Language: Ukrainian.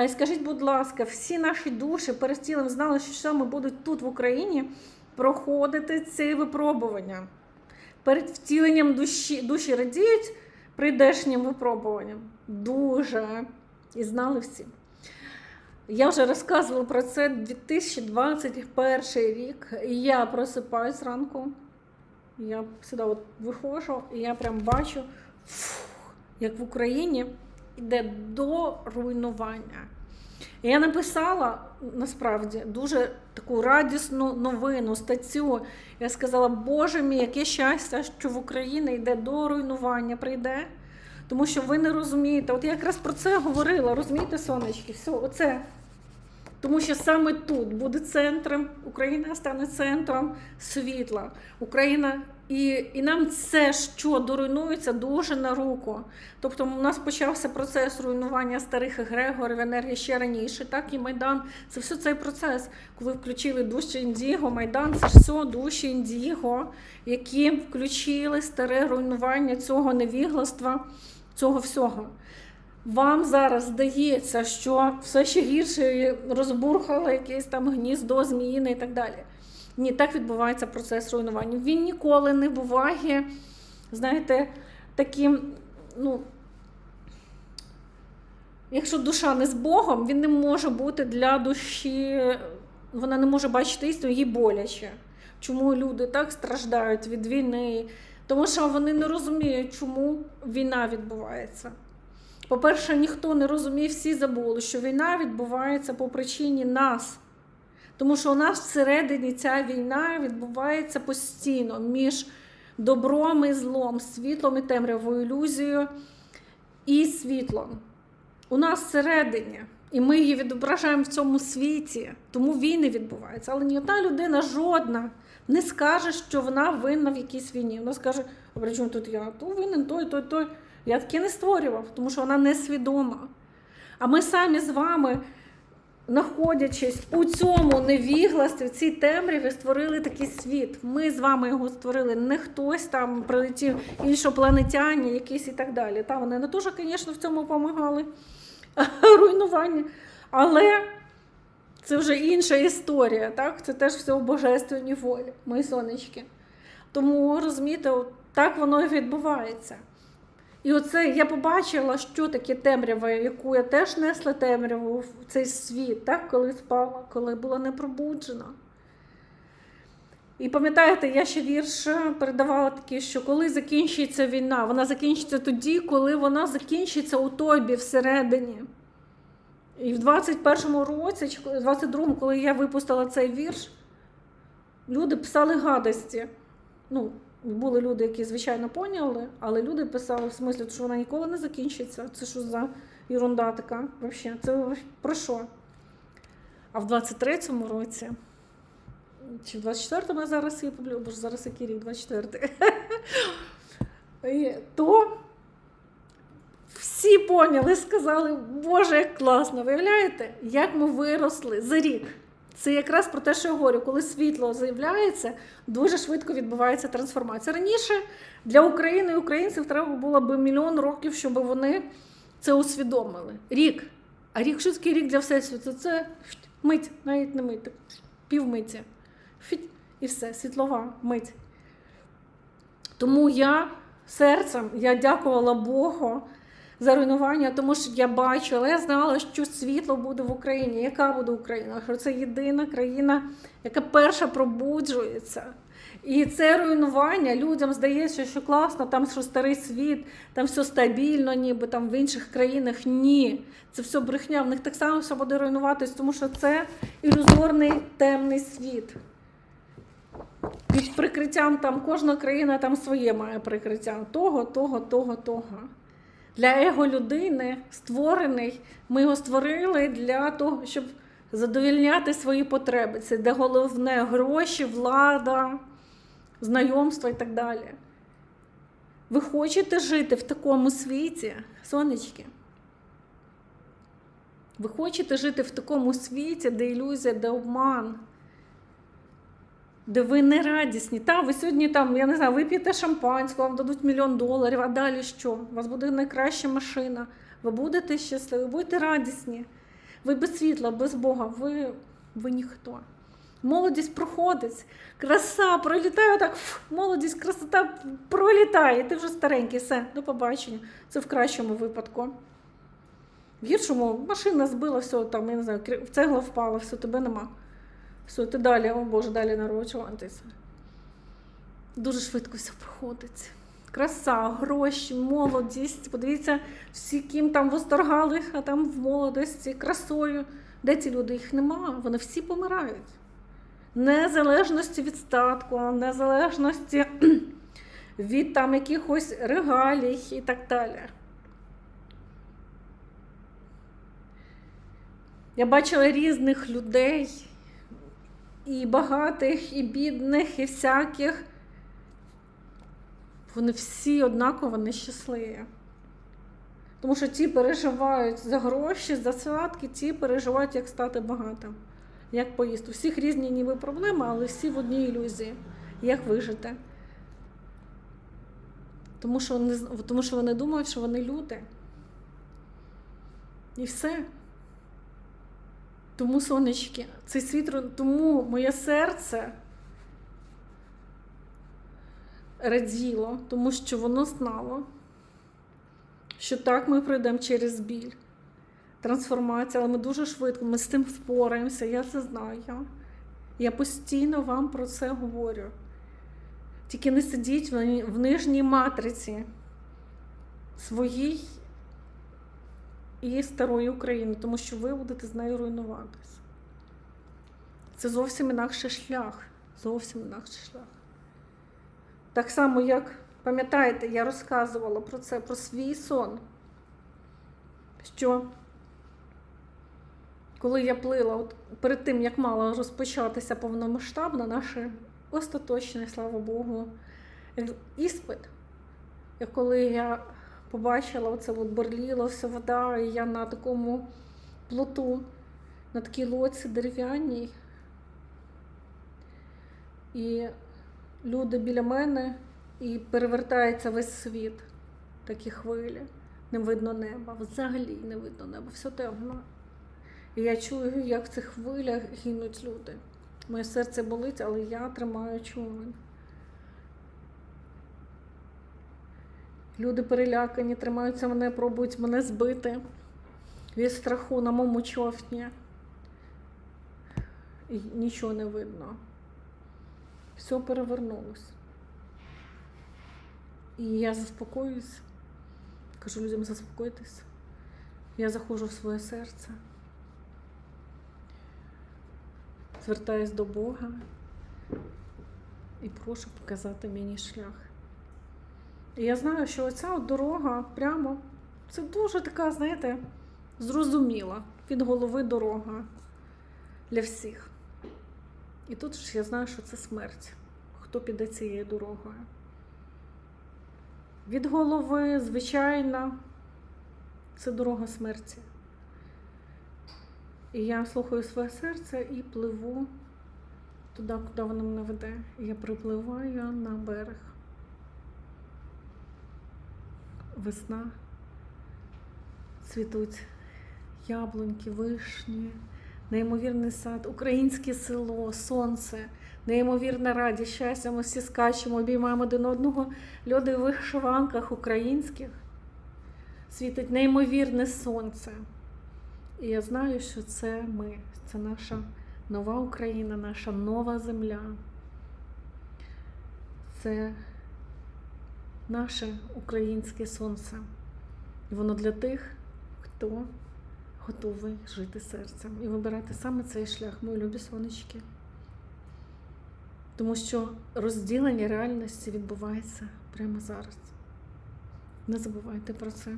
А скажіть, будь ласка, всі наші душі перед тілом знали, що саме будуть тут в Україні проходити ці випробування. Перед втіленням душі, душі радіють прийдешнім випробуванням. Дуже. І знали всі. Я вже розказувала про це 2021 рік. І я просипаюсь зранку. Я сюди от виходжу, і я прям бачу, фух, як в Україні йде до руйнування. Я написала насправді дуже таку радісну новину, статтю. Я сказала, Боже мій, яке щастя, що в Україні йде до руйнування, прийде. Тому що ви не розумієте, от я якраз про це говорила, розумієте, сонечки, все, оце. Тому що саме тут буде центром, Україна стане центром світла. Україна і, і нам це, що доруйнується, дуже на руку. Тобто у нас почався процес руйнування старих егрегорів, енергії ще раніше, так і Майдан. Це все цей процес. Коли включили душі Індіго, Майдан це ж все душі Індіго, які включили старе руйнування цього невігластва, цього всього. Вам зараз здається, що все ще гірше розбурхало якесь там гніздо, зміїне і так далі. Ні, так відбувається процес руйнування. Він ніколи не буває, знаєте, таким, ну, якщо душа не з Богом, він не може бути для душі, вона не може бачити істину, їй боляче. Чому люди так страждають від війни? Тому що вони не розуміють, чому війна відбувається. По-перше, ніхто не розуміє, всі забули, що війна відбувається по причині нас. Тому що у нас всередині ця війна відбувається постійно між добром і злом, світлом і темрявою, ілюзією і світлом. У нас всередині. І ми її відображаємо в цьому світі, тому війни відбуваються. Але ні одна людина жодна не скаже, що вона винна в якійсь війні. Вона скаже, а чому тут я? То винен, той, той, той. Я таке не створював, тому що вона несвідома. А ми самі з вами, знаходячись у цьому невігластві, в цій темряві, створили такий світ. Ми з вами його створили. Не хтось там прилетів іншопланетяні, якісь і так далі. Та вони не дуже, звісно, в цьому допомагали руйнуванні. Але це вже інша історія. так? Це теж все у божественній волі, мої сонечки. Тому розумієте, так воно і відбувається. І оце я побачила, що таке темрява, яку я теж несла темряву в цей світ, так, коли спала, коли була непробуджена. І пам'ятаєте, я ще вірш передавала такий, що коли закінчиться війна, вона закінчиться тоді, коли вона закінчиться у тобі всередині. І в 21-му році, в 22-му, коли я випустила цей вірш, люди писали гадості. Ну, були люди, які, звичайно, поняли, але люди писали в смислі, що вона ніколи не закінчиться. Це що за ерунда така? Вообще? Це про що? А в 23-му році, чи в 24-му я зараз її публікую, бо ж зараз який рік, 24-й. То всі поняли, сказали, Боже, як класно, виявляєте, як ми виросли за рік. Це якраз про те, що я говорю, коли світло з'являється, дуже швидко відбувається трансформація. Раніше для України і українців треба було б мільйон років, щоб вони це усвідомили. Рік. А рік що таке рік для всесвіту? Це мить, навіть не мить, півмиті. І все, світлова мить. Тому я серцем я дякувала Богу за руйнування, тому що я бачила, я знала, що світло буде в Україні. Яка буде Україна? Що це єдина країна, яка перша пробуджується. І це руйнування людям здається, що класно, там що старий світ, там все стабільно, ніби там в інших країнах. Ні, це все брехня. В них так само все буде руйнуватись, тому що це ілюзорний темний світ. Під прикриттям там кожна країна там своє має прикриття того, того, того, того. Для его людини створений, ми його створили для того, щоб задовільняти свої потреби. Це де головне гроші, влада, знайомства і так далі. Ви хочете жити в такому світі, сонечки? Ви хочете жити в такому світі, де ілюзія, де обман, де ви не радісні. Та, ви сьогодні там, я не знаю, вип'єте шампанського, вам дадуть мільйон доларів, а далі що? У вас буде найкраща машина. Ви будете щасливі, будете радісні. Ви без світла, без Бога, ви, ви ніхто. Молодість проходить, краса пролітає так, фу, молодість, красота пролітає, ти вже старенький, все, до побачення. Це в кращому випадку. В гіршому машина збила, все, там, я не знаю, цегла впала, все, тебе нема. Все, далі, о Боже, далі народжуватися. Дуже швидко все проходить. Краса, гроші, молодість. Подивіться, всі ким там восторгали, а там в молодості, красою. Де ці люди? Їх нема, вони всі помирають. Незалежності від статку, незалежності від там якихось регалій і так далі. Я бачила різних людей, і багатих, і бідних, і всяких. Вони всі однаково нещасливі. Тому що ті переживають за гроші, за святки, ті переживають, як стати багатим, як поїсти. У всіх різні ніби проблеми, але всі в одній ілюзії. Як вижити? Тому що вони, тому що вони думають, що вони люди. І все. Тому, сонечки, цей світ, тому моє серце раділо, тому що воно знало, що так ми пройдемо через біль. Трансформація, але ми дуже швидко, ми з цим впораємося, я це знаю. Я постійно вам про це говорю. Тільки не сидіть в нижній матриці своїй і старої України, тому що ви будете з нею руйнуватися. Це зовсім інакший шлях. Зовсім інакший шлях. Так само, як пам'ятаєте, я розказувала про це, про свій сон, що коли я плила, от перед тим, як мала розпочатися повномасштабно, наше остаточне, слава Богу, іспит, і коли я побачила, оце от бурліла вся вода, і я на такому плоту, на такій лодці дерев'яній. І люди біля мене, і перевертається весь світ, такі хвилі. Не видно неба, взагалі не видно неба, все темно. І я чую, як в цих хвилях гинуть люди. Моє серце болить, але я тримаю човен. Люди перелякані, тримаються мене, пробують мене збити від страху на моєму човні. І нічого не видно. Все перевернулось. І я заспокоююсь, кажу людям заспокойтесь. Я заходжу в своє серце, звертаюсь до Бога і прошу показати мені шлях. І я знаю, що оця дорога прямо це дуже така, знаєте, зрозуміла від голови дорога для всіх. І тут ж я знаю, що це смерть. Хто піде цією дорогою? Від голови, звичайно, це дорога смерті. І я слухаю своє серце і пливу туди, куди воно мене веде. І я припливаю на берег. Весна, цвітуть яблуньки, вишні, неймовірний сад, українське село, сонце, неймовірна радість, щастя. Ми всі скачемо, обіймаємо один одного. Люди в вишиванках українських. Світить неймовірне сонце. І я знаю, що це ми, це наша нова Україна, наша нова земля. Це наше українське сонце. Воно для тих, хто готовий жити серцем і вибирати саме цей шлях, мої любі сонечки. Тому що розділення реальності відбувається прямо зараз. Не забувайте про це.